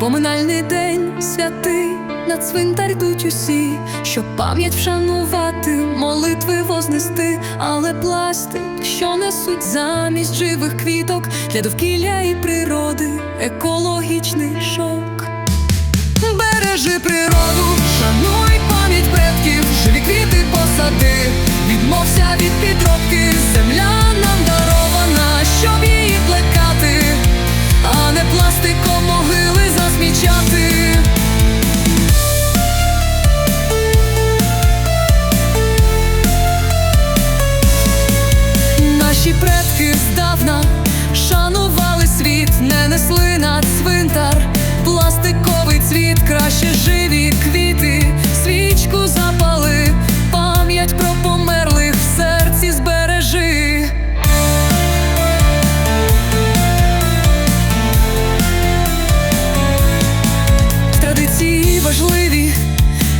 поминальний день святий, на цвинтар йдуть усі, щоб пам'ять вшанувати, молитви вознести, але пластик, що несуть замість живих квіток для довкілля і природи, екологічний шок.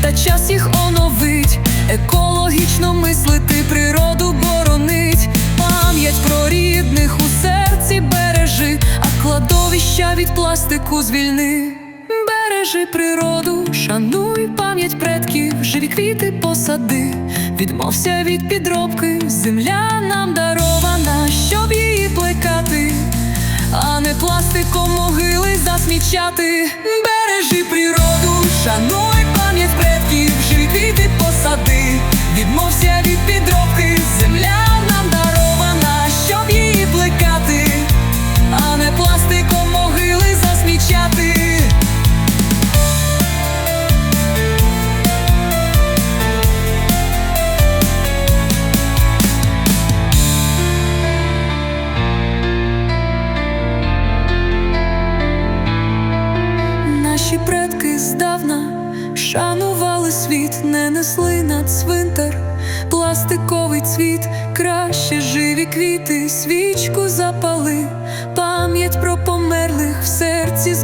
Та час їх оновить, екологічно мислити, природу боронить, пам'ять про рідних у серці бережи, а кладовища від пластику звільни. Бережи природу, шануй пам'ять предків, живі квіти посади, відмовся від підробки, земля нам дарована, щоб її плекати а не пластиком могили засмічати. Бережи природу, шануй шанували світ, не несли на цвинтар, пластиковий цвіт, краще живі квіти, свічку запали, пам'ять про померлих в серці